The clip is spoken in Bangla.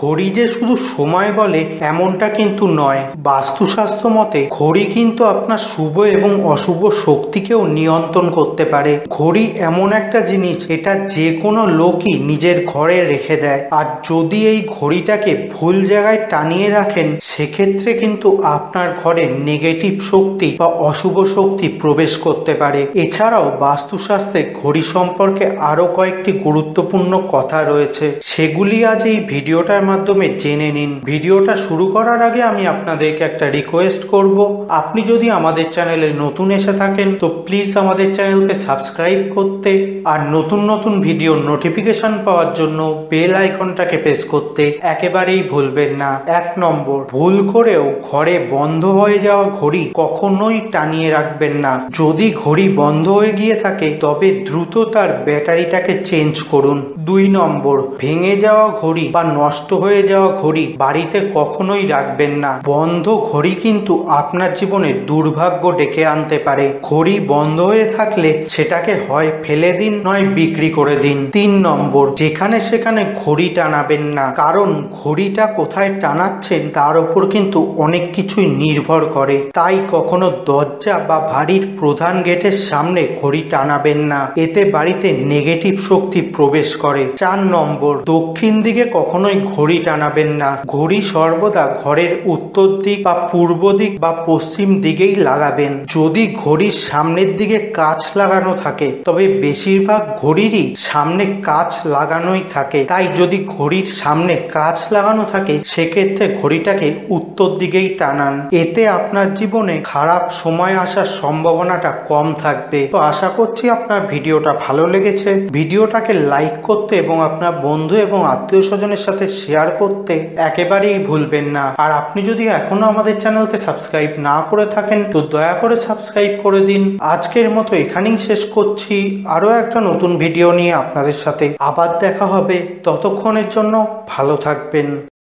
ঘড়ি যে শুধু সময় বলে, এমনটা কিন্তু নয়। বাস্তুশাস্ত্র মতে, ঘড়ি কিন্তু আপনার শুভ এবং অশুভ শক্তিকেও নিয়ন্ত্রণ করতে পারে। ঘড়ি এমন একটা জিনিস, এটা যে কোনো লোকই নিজের ঘরে রেখে দেয়। আর যদি এই ঘড়িটাকে ভুল জায়গায় টানিয়ে রাখেন, সেক্ষেত্রে কিন্তু আপনার ঘরে নেগেটিভ শক্তি বা অশুভ শক্তি প্রবেশ করতে পারে। এছাড়াও বাস্তুশাস্ত্রে ঘড়ি সম্পর্কে আরও কয়েকটি গুরুত্বপূর্ণ কথা রয়েছে। সেগুলি আজ এই ভিডিওটার মাধ্যমে জেনে নিন। ভিডিওটা শুরু করার আগে আমি আপনাদেরকে একটা রিকোয়েস্ট করব। আপনি যদি আমাদের চ্যানেলে নতুন এসে থাকেন, তো প্লিজ আমাদের চ্যানেলকে সাবস্ক্রাইব করতে আর নতুন নতুন ভিডিওর নোটিফিকেশন পাওয়ার জন্য বেল আইকনটাকে প্রেস করতে একেবারেই ভুলবেন না। এক নম্বর, ভুল করেও ঘরে বন্ধ হয়ে যাওয়া ঘড়ি কখনোই টানিয়ে রাখবেন না। যদি ঘড়ি বন্ধ হয়ে গিয়ে থাকে, তবে দ্রুত তার ব্যাটারিটাকে চেঞ্জ করুন। দুই নম্বর, ভেঙে যাওয়া ঘড়ি বা নষ্ট হয়ে যাওয়া ঘড়ি বাড়িতে কখনোই রাখবেন না। বন্ধ ঘড়ি কিন্তু আপনার জীবনে দুর্ভাগ্য ডেকে আনতে পারে। ঘড়ি বন্ধ হয়ে থাকলে সেটাকে হয় ফেলে দিন, নয় বিক্রি করে দিন। তিন নম্বর, যেখানে সেখানে ঘড়ি টানাবেন না। কারণ ঘড়িটা কোথায় টানাচ্ছেন তার উপর কিন্তু অনেক কিছুই নির্ভর করে। তাই কখনো দরজা বা বাড়ির প্রধান গেটের সামনে ঘড়ি টানাবেন না। এতে বাড়িতে নেগেটিভ শক্তি প্রবেশ করে। চার নম্বর, দক্ষিণ দিকে কখনোই ঘড়ি টানাবেন না। ঘড়ি সর্বদা ঘরের উত্তর দিক বা পূর্ব দিক বা পশ্চিম দিকেই লাগাবেন। যদি ঘড়ির সামনের দিকে কাচ লাগানো থাকে, তবে বেশিরভাগ ঘড়িরই সামনে কাচ লাগানোই থাকে। তাই যদি ঘড়ির সামনে কাচ লাগানো থাকে, সেক্ষেত্রে ঘড়িটাকে উত্তর দিকেই টানান। এতে আপনার জীবনে খারাপ সময় আসার সম্ভাবনাটা কম থাকবে। তো আশা করছি আপনার ভিডিওটা ভালো লেগেছে। ভিডিওটাকে লাইক করতে এবং আপনার বন্ধু এবং আত্মীয় স্বজনের সাথে শেয়ার করতে একেবারেই ভুলবেন না। আর আপনি যদি এখনও আমাদের চ্যানেলকে সাবস্ক্রাইব না করে থাকেন, তো দয়া করে সাবস্ক্রাইব করে দিন। আজকের মতো এখানেই শেষ করছি। আরও একটা নতুন ভিডিও নিয়ে আপনাদের সাথে আবার দেখা হবে। ততক্ষণের জন্য ভালো থাকবেন।